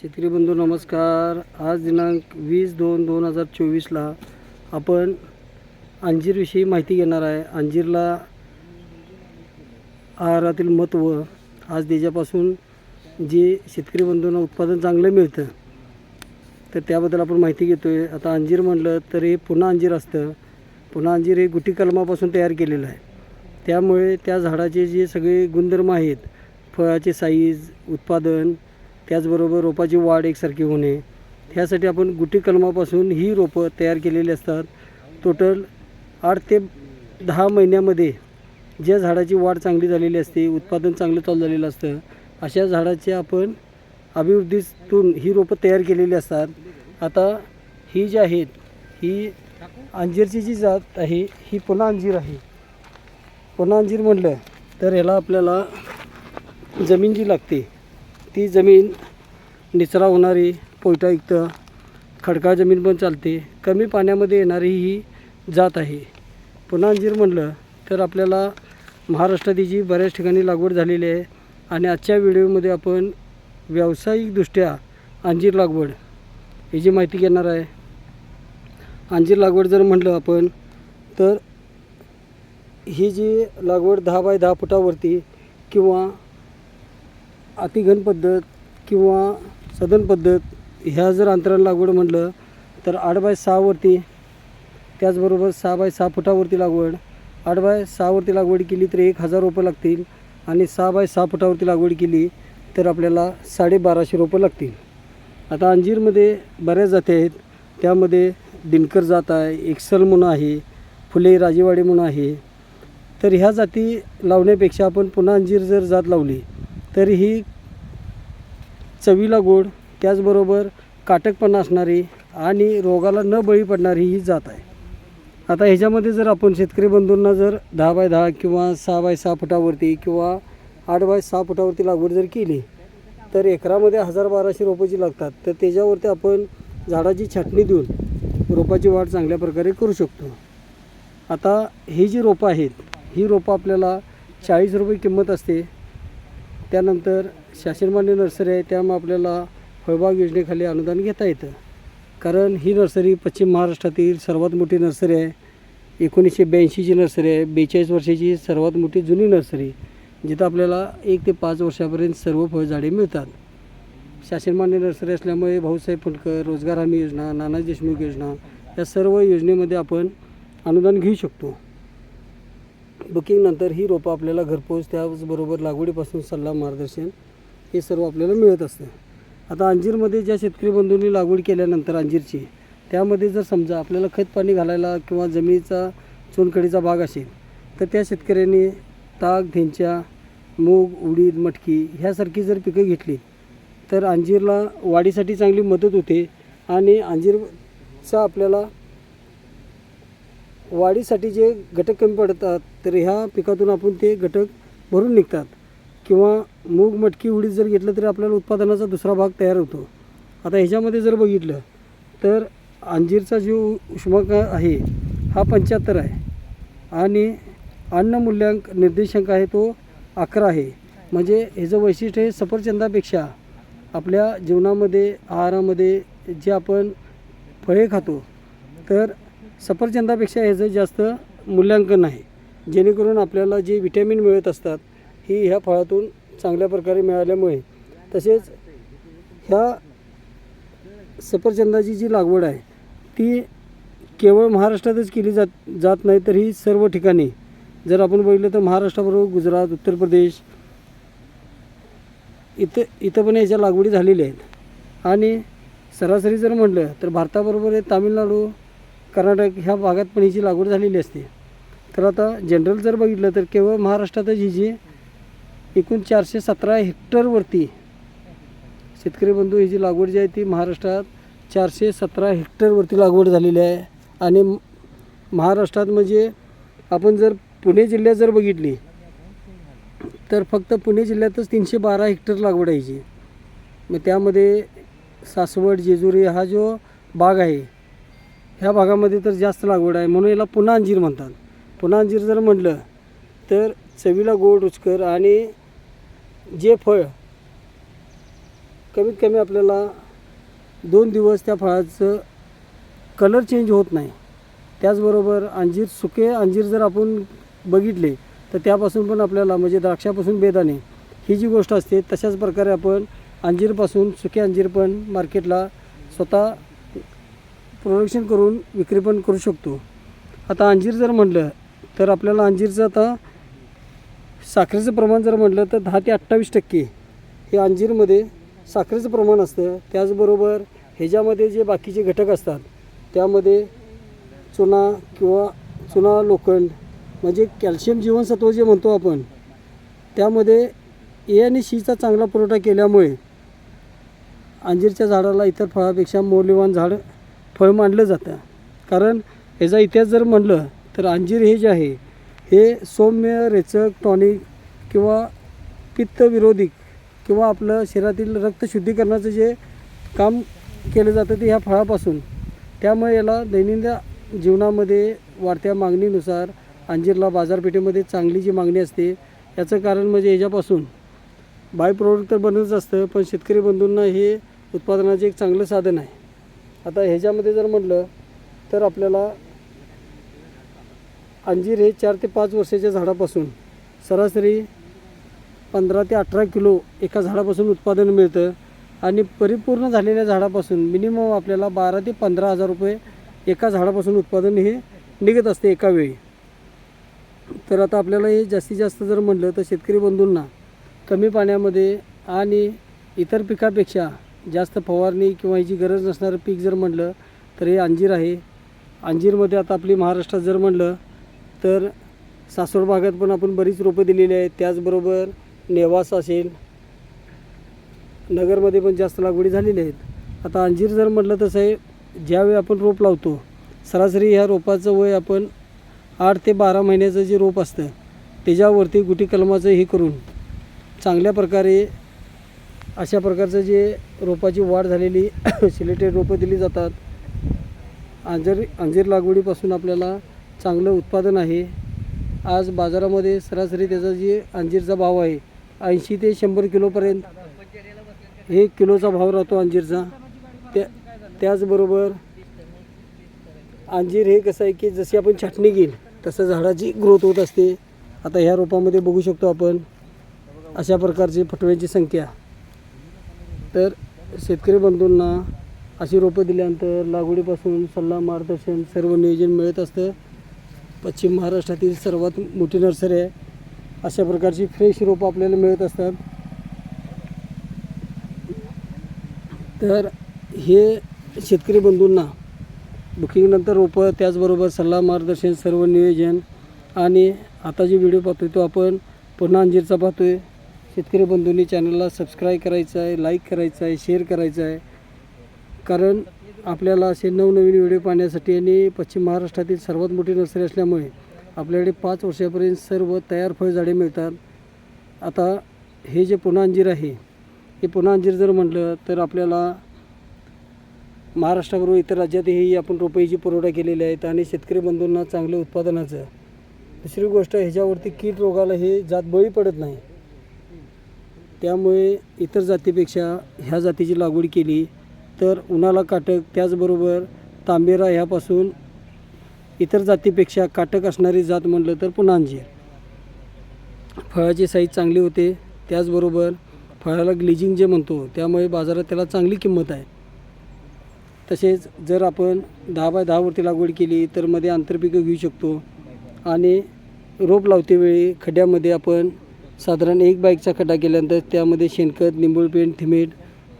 शेतकरी बंधू नमस्कार. आज दिनांक वीस दोन दोन हजार चोवीसला आपण अंजीरविषयी माहिती घेणार आहे. अंजीरला आहारातील महत्त्व आज त्याच्यापासून जे शेतकरी बंधूंना उत्पादन चांगलं मिळतं तर त्याबद्दल आपण माहिती घेतो आहे आता अंजीर म्हटलं तर हे पुन्हा अंजीर असतं. पुन्हा अंजीर हे गुटी कलमापासून तयार केलेलं आहे. त्यामुळे त्या झाडाचे जे सगळे गुणधर्म आहेत फळाचे साईज उत्पादन त्याचबरोबर रोपाची वाढ एकसारखी होणे. ह्यासाठी आपण गुटी कलमापासून ही रोपं तयार केलेली असतात. टोटल आठ ते दहा महिन्यामध्ये ज्या झाडाची वाढ चांगली झालेली असते उत्पादन चांगलं चालू झालेलं असतं अशा झाडाचे आपण अभिवृद्धीतून ही रोपं तयार केलेली असतात. आता ही जी आहेत ही अंजीरची जी जात आहे ही पुन्हा अंजीर आहे. पुन्हा अंजीर म्हटलं तर ह्याला आपल्याला जमीन जी लागते ती जमीन निचरा होणारी पोयटायुक्त खडकाळ जमीन पण चालते. कमी पाण्यामध्ये येणारी ही जात आहे. पुन्हा अंजीर म्हणलं तर आपल्याला महाराष्ट्रात जी बऱ्याच ठिकाणी लागवड झालेली आहे आणि आजच्या व्हिडिओमध्ये आपण व्यावसायिकदृष्ट्या अंजीर लागवड याची माहिती घेणार आहे. अंजीर लागवड जर म्हटलं आपण तर ही जी लागवड दहा बाय दहा फुटावरती किंवा अतिघन पद्धत किंवा सदन पद्धत ह्या जर अंतराने लागवड म्हटलं तर आठ बाय सहावरती त्याचबरोबर सहा बाय सहा फुटावरती लागवड आठ बाय सहावरती लागवड केली तर एक हजार रोपं लागतील आणि सहा बाय सहा फुटावरती लागवड केली तर आपल्याला साडेबाराशे रोपं लागतील. आता अंजीरमध्ये बऱ्याच जाती आहेत. त्यामध्ये दिनकर जात आहे एक्सल म्हणून आहे फुले राजेवाडी म्हणून आहे. तर ह्या जाती लावण्यापेक्षा आपण पुन्हा अंजीर जर जात लावली तर ही चवीला गोड त्याचबरोबर काटकपणा असणारी आणि रोगाला न बळी पडणारी ही जात आहे. आता ह्याच्यामध्ये जर आपण शेतकरी बंधूंना जर दहा बाय दहा किंवा सहा बाय सहा फुटावरती किंवा आठ बाय सहा फुटावरती लागवड जर केली तर एकरामध्ये हजार बाराशे रोपाची लागतात तर त्याच्यावरती आपण झाडाची छाटणी देऊन रोपाची वाढ चांगल्या प्रकारे करू शकतो. आता ही जी रोपं आहेत ही रोपं आपल्याला चाळीस रुपये किंमत असते. त्यानंतर शासनमान्य नर्सरी आहे त्यामुळे आपल्याला फळबाग योजनेखाली अनुदान घेता येतं. कारण ही नर्सरी पश्चिम महाराष्ट्रातील सर्वात मोठी नर्सरी आहे. एकोणीसशे ब्याऐंशीची नर्सरी आहे बेचाळीस वर्षाची सर्वात मोठी जुनी नर्सरी जिथं आपल्याला एक ते पाच वर्षापर्यंत सर्व फळझाडे मिळतात. शासनमान्य नर्सरी असल्यामुळे भाऊसाहेब फुंडकर रोजगार हमी योजना नाना देशमुख योजना या सर्व योजनेमध्ये आपण अनुदान घेऊ शकतो. बुकिंगनंतर ही रोपं आपल्याला घरपोच त्याचबरोबर लागवडीपासून सल्ला मार्गदर्शन हे सर्व आपल्याला मिळत असतं. आता अंजीरमध्ये ज्या शेतकरी बंधूंनी लागवड केल्यानंतर अंजीरची त्यामध्ये जर समजा आपल्याला खत पाणी घालायला किंवा जमिनीचा चुनखडीचा भाग असेल तर त्या शेतकऱ्यांनी ताक धेंच्या मूग उडीद मटकी ह्यासारखी जर पिकं घेतली तर अंजीरला वाढीसाठी चांगली मदत होते आणि अंजीरचा आपल्याला वाढीसाठी जे घटक कमी पडतात तर ह्या पिकातून आपण ते घटक भरून निघतात. किंवा मूग मटकी उडीद जर घेतलं तरी आपल्याला उत्पादनाचा दुसरा भाग तयार होतो. आता ह्याच्यामध्ये जर बघितलं तर अंजीरचा जो उष्मांक आहे हा पंच्याहत्तर आहे. आणि अन्न मूल्यांक निर्देशांक आहे तो अकरा आहे. म्हणजे ह्याचं वैशिष्ट्य हे सफरचंदापेक्षा आपल्या जीवनामध्ये आहारामध्ये जे आपण फळे खातो तर सफरचंदापेक्षा ह्याचं जास्त मूल्यांकन आहे. जेणेकरून आपल्याला जे विटॅमिन मिळत असतात ही ह्या फळातून चांगल्या प्रकारे मिळाल्यामुळे. तसेच ह्या सफरचंदाची जी लागवड आहे ती केवळ महाराष्ट्रातच केली जात जात नाही तर ही सर्व ठिकाणी जर आपण बघितलं तर महाराष्ट्राबरोबर गुजरात उत्तर प्रदेश इथं इथं पण याच्या लागवडी झालेल्या आहेत. आणि सरासरी जर म्हटलं तर भारताबरोबर हे तामिळनाडू कर्नाटक ह्या भागात पण हिची लागवड झालेली असते. तर आता जनरल जर बघितलं तर केवळ महाराष्ट्रातच ही जी एकूण चारशे सतरा हेक्टरवरती शेतकरी बंधू ही जी लागवड जी आहे ती महाराष्ट्रात चारशे सतरा हेक्टरवरती लागवड झालेली आहे. आणि म- महाराष्ट्रात म्हणजे आपण जर पुणे जिल्ह्यात जर बघितली तर फक्त पुणे जिल्ह्यातच तीनशे बारा हेक्टर लागवड आहे मग त्यामध्ये सासवड जेजुरी हा जो भाग आहे ह्या भागामध्ये तर जास्त लागवड आहे. म्हणून याला पुन्हा अंजीर म्हणतात. पुन्हा अंजीर जर म्हटलं तर चवीला गोड रुचकर आणि जे फळ कमीत कमी आपल्याला दोन दिवस त्या फळाचं कलर चेंज होत नाही. त्याचबरोबर अंजीर सुके अंजीर जर आपण बघितले तर त्यापासून पण आपल्याला म्हणजे द्राक्षापासून बेदाणे ही जी गोष्ट असते तशाच प्रकारे आपण अंजीरपासून सुके अंजीर पण मार्केटला स्वतः प्रोडक्शन करून विक्री पण करू शकतो. आता अंजीर जर म्हटलं तर आपल्याला अंजीरचं आता साखरेचं प्रमाण जर म्हटलं तर दहा ते अठ्ठावीस टक्के हे अंजीरमध्ये साखरेचं प्रमाण असतं. त्याचबरोबर ह्याच्यामध्ये जे बाकीचे घटक असतात त्यामध्ये चुना किंवा चुना लोखंड म्हणजे कॅल्शियम जीवनसत्व जे म्हणतो आपण त्यामध्ये ए आणि शीचा चांगला पुरवठा केल्यामुळे अंजीरच्या झाडाला इतर फळापेक्षा मौल्यवान झाड फळ मानलं जातं. कारण ह्याचा इतिहास जर म्हणलं तर अंजीर हे जे आहे हे सौम्य रेचक टॉनिक किंवा पित्तविरोधी किंवा आपलं शरीरातील रक्त शुद्धीकरणाचं जे काम केलं जातं ते ह्या फळापासून. त्यामुळे याला दैनंदिन जीवनामध्ये वाढत्या मागणीनुसार अंजीरला बाजारपेठेमध्ये चांगली जी मागणी असते याचं कारण म्हणजे ह्याच्यापासून बाय प्रोडक्ट तर बनतच असतं पण शेतकरी बंधूंना हे उत्पादनाचे एक चांगलं साधन आहे. आता ह्याच्यामध्ये जर म्हटलं तर आपल्याला अंजीर हे चार ते पाच वर्षाच्या झाडापासून सरासरी पंधरा ते अठरा किलो एका झाडापासून उत्पादन मिळतं आणि परिपूर्ण झालेल्या झाडापासून मिनिमम आपल्याला बारा ते पंधरा हजार रुपये एका झाडापासून उत्पादन हे निघत असते एका वेळी. तर आता आपल्याला हे जास्तीत जास्त जर म्हटलं तर शेतकरी बंधूंना कमी पाण्यामध्ये आणि इतर पिकापेक्षा जास्त फवारणी किंवा ह्याची गरज नसणारं पीक जर म्हटलं तर हे अंजीर आहे. अंजीरमध्ये आता आपली महाराष्ट्रात जर म्हटलं तर सासवड भागात पण आपण बरीच रोपं दिलेली आहेत. त्याचबरोबर नेवास असेल. नगरमध्ये पण जास्त लागवडी झालेली आहेत. आता अंजीर जर म्हटलं तसं आहे ज्यावेळी आपण रोप लावतो सरासरी ह्या रोपाचं वय आपण आठ ते बारा महिन्याचं जे रोप असतं त्याच्यावरती गुटी कलमाचं हे करून चांगल्या प्रकारे अशा प्रकारचं जे रोपाची वाढ झालेली सिलेटेड रोपं दिली जातात. अंजीर अंजीर लागवडीपासून आपल्याला चांगलं उत्पादन आहे. आज बाजारामध्ये सरासरी त्याचा जे अंजीरचा भाव आहे ऐंशी ते शंभर किलोपर्यंत हे किलोचा भाव राहतो अंजीरचा. त्या त्याचबरोबर अंजीर हे कसं आहे की जशी आपण छाटणी घेईल तसं झाडाची ग्रोथ होत असते. आता ह्या रोपामध्ये बघू शकतो आपण अशा प्रकारची फटव्यांची संख्या. तर शेतकरी बंधूंना अशी रोपं दिल्यानंतर लागवडीपासून सल्ला मार्गदर्शन सर्व नियोजन मिळत असतं. पश्चिम महाराष्ट्रातील सर्वात मोठी नर्सरी आहे. अशा प्रकारची फ्रेश रोपं आपल्याला मिळत असतात. तर हे शेतकरी बंधूंना बुकिंगनंतर रोपं त्याचबरोबर सल्ला मार्गदर्शन सर्व नियोजन आणि आता जे व्हिडिओ पाहतो आहे तो आपण पुन्हा अंजीरचा पाहतो आहे शेतकरी बंधूंनी चॅनलला सबस्क्राईब करायचं आहे लाईक करायचं आहे शेअर करायचं आहे. कारण आपल्याला असे नवनवीन व्हिडिओ पाहण्यासाठी आणि पश्चिम महाराष्ट्रातील सर्वात मोठी नर्सरी असल्यामुळे आपल्याकडे पाच वर्षापर्यंत सर्व तयार फळझाडे मिळतात. आता हे जे पुन्हा अंजीर आहे हे पुन्हा अंजीर जर म्हटलं तर आपल्याला महाराष्ट्राबरोबर इतर राज्यातही आपण रोपईची पुरवठा केलेले आहेत आणि शेतकरी बंधूंना चांगलं उत्पादनाचं. दुसरी गोष्ट ह्याच्यावरती कीड रोगाला हे जात बळी पडत नाही. त्यामुळे इतर जातीपेक्षा ह्या जातीची लागवड केली तर उन्हाला काटक त्याचबरोबर तांबेरा ह्यापासून इतर जातीपेक्षा काटक असणारी जात म्हटलं तर पुन्हा अंजीर फळाची साईज चांगली होते त्याचबरोबर फळाला ग्लिजिंग जे म्हणतो त्यामुळे बाजारात त्याला चांगली किंमत आहे. तसेच जर आपण दहा बाय दहावरती लागवड केली तर मध्ये आंतरपिकं घेऊ शकतो आणि रोप लावते वेळी खड्ड्यामध्ये आपण साधारण एक बाईकचा खड्डा केल्यानंतर त्यामध्ये शेणखत निंबूळपेंट थिमेट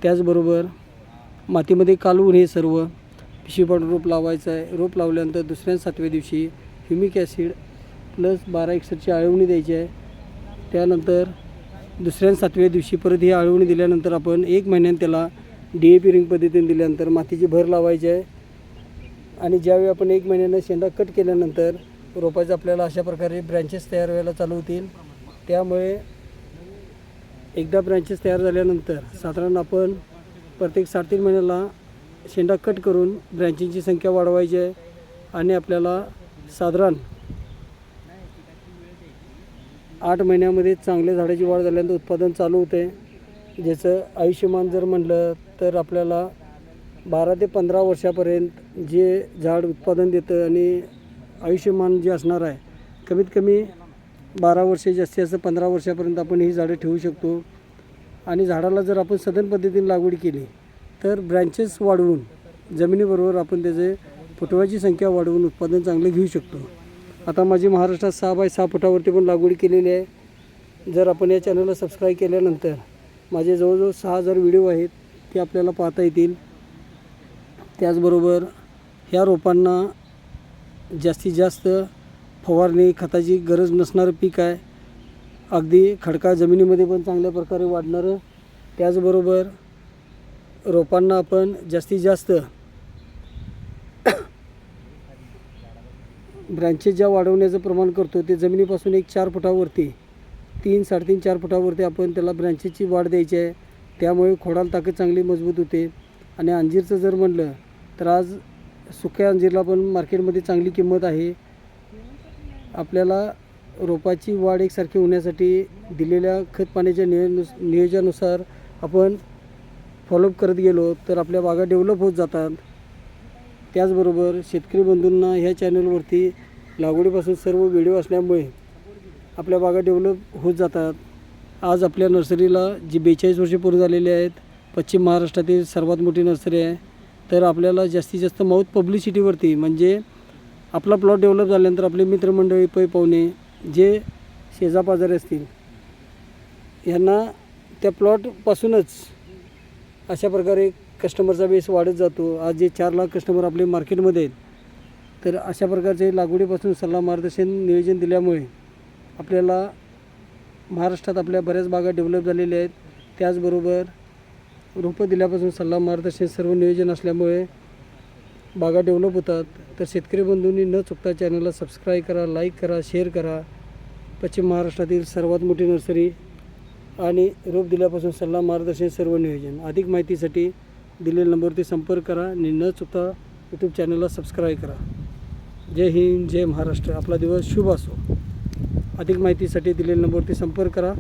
त्याचबरोबर मातीमध्ये कालवून हे सर्व पिशवी रोप लावायचं आहे. रोप लावल्यानंतर दुसऱ्या सातव्या दिवशी ह्युमिक ॲसिड प्लस बारा एकसरची आळवणी द्यायची आहे. त्यानंतर दुसऱ्या सातव्या दिवशी परत ही आळवणी दिल्यानंतर आपण एक महिन्यात त्याला डी ए पी रिंग पद्धतीने दिल्यानंतर मातीची भर लावायची आहे. आणि ज्यावेळी आपण एक महिन्यानं शेंडा कट केल्यानंतर रोपाचे आपल्याला अशा प्रकारे ब्रँचेस तयार व्हायला चालू होतील. त्यामुळे एकदा ब्रँचेस तयार झाल्यानंतर साधारण आपण प्रत्येक साडेतीन महिन्याला शेंडा कट करून ब्रँचिंगची संख्या वाढवायची आहे आणि आपल्याला साधारण आठ महिन्यामध्ये चांगल्या झाडाची वाढ झाल्यानंतर उत्पादन चालू होते. ज्याचं आयुष्यमान जर म्हणलं तर आपल्याला बारा ते पंधरा वर्षापर्यंत जे झाड उत्पादन देतं आणि आयुष्यमान जे असणार आहे कमीत कमी बारा वर्षे जास्तीत जास्त पंधरा वर्षापर्यंत आपण ही झाडं ठेवू शकतो. आणि झाडाला जर आपण सदन पद्धतीने लागवड केली तर ब्रँचेस वाढवून जमिनीबरोबर आपण त्याचे फुटव्याची संख्या वाढवून उत्पादन चांगलं घेऊ शकतो. आता माझी महाराष्ट्रात सहा बाय सहा फुटावरती पण लागवड केलेली आहे. जर आपण या चॅनलला सबस्क्राईब केल्यानंतर माझे जवळजवळ सहा हजार व्हिडिओ आहेत ते आपल्याला पाहता येतील. त्याचबरोबर ह्या रोपांना जास्तीत जास्त फवारणी खताची गरज नसणारं पीक आहे. अगदी खडकाळ जमिनीमध्ये पण चांगल्या प्रकारे वाढणारं. त्याचबरोबर रोपांना आपण जास्तीत जास्त ब्रँचेस ज्या वाढवण्याचं प्रमाण करतो ते जमिनीपासून एक चार फुटावरती तीन साडेतीन चार फुटावरती आपण त्याला ब्रँचेसची वाढ द्यायची आहे. त्यामुळे खोडाला ताकद चांगली मजबूत होते. आणि अंजीरचं जर म्हणलं तर आज सुक्या अंजीरला पण मार्केटमध्ये चांगली किंमत आहे. आपल्याला रोपाची वाढ एकसारखी होण्यासाठी दिलेल्या खत पाण्याच्या नियो नियोजनानुसार आपण फॉलोअप करत गेलो तर आपल्या बागा डेव्हलप होत जातात. त्याचबरोबर शेतकरी बंधूंना ह्या चॅनलवरती लागवडीपासून सर्व व्हिडिओ असल्यामुळे आपल्या बागा डेव्हलप होत जातात. आज आपल्या नर्सरीला जी बेचाळीस वर्षे पूर्ण झालेली आहेत पश्चिम महाराष्ट्रातील सर्वात मोठी नर्सरी आहे. तर आपल्याला जास्तीत जास्त माऊथ पब्लिसिटीवरती म्हणजे आपला प्लॉट डेव्हलप झाल्यानंतर आपले मित्रमंडळी पै पाहुणे जे शेजापाजारी असतील यांना त्या प्लॉटपासूनच अशा प्रकारे कस्टमरचा बेस वाढत जातो. आज जे चार लाख कस्टमर आपले मार्केटमध्ये आहेत तर अशा प्रकारचे लागवडीपासून सल्ला मार्गदर्शन नियोजन दिल्यामुळे आपल्याला महाराष्ट्रात आपल्या बऱ्याच बागा डेव्हलप झालेल्या आहेत. त्याचबरोबर रोपं दिल्यापासून सल्ला मार्गदर्शन सर्व नियोजन असल्यामुळे बागा डेव्हलप होतात. तर शेतकरी बंधूंनी न चुकता चॅनलला सबस्क्राईब करा लाईक करा शेअर करा. पश्चिम महाराष्ट्रातील सर्वात मोठी नर्सरी आणि रोप दिल्यापासून सल्ला मार्गदर्शन सर्व नियोजन. अधिक माहितीसाठी दिलेल्या नंबरवरती संपर्क करा आणि न चुकता यूट्यूब चॅनलला सबस्क्राईब करा. जय हिंद जय महाराष्ट्र. आपला दिवस शुभ असो. अधिक माहितीसाठी दिलेल्या नंबरवरती संपर्क करा.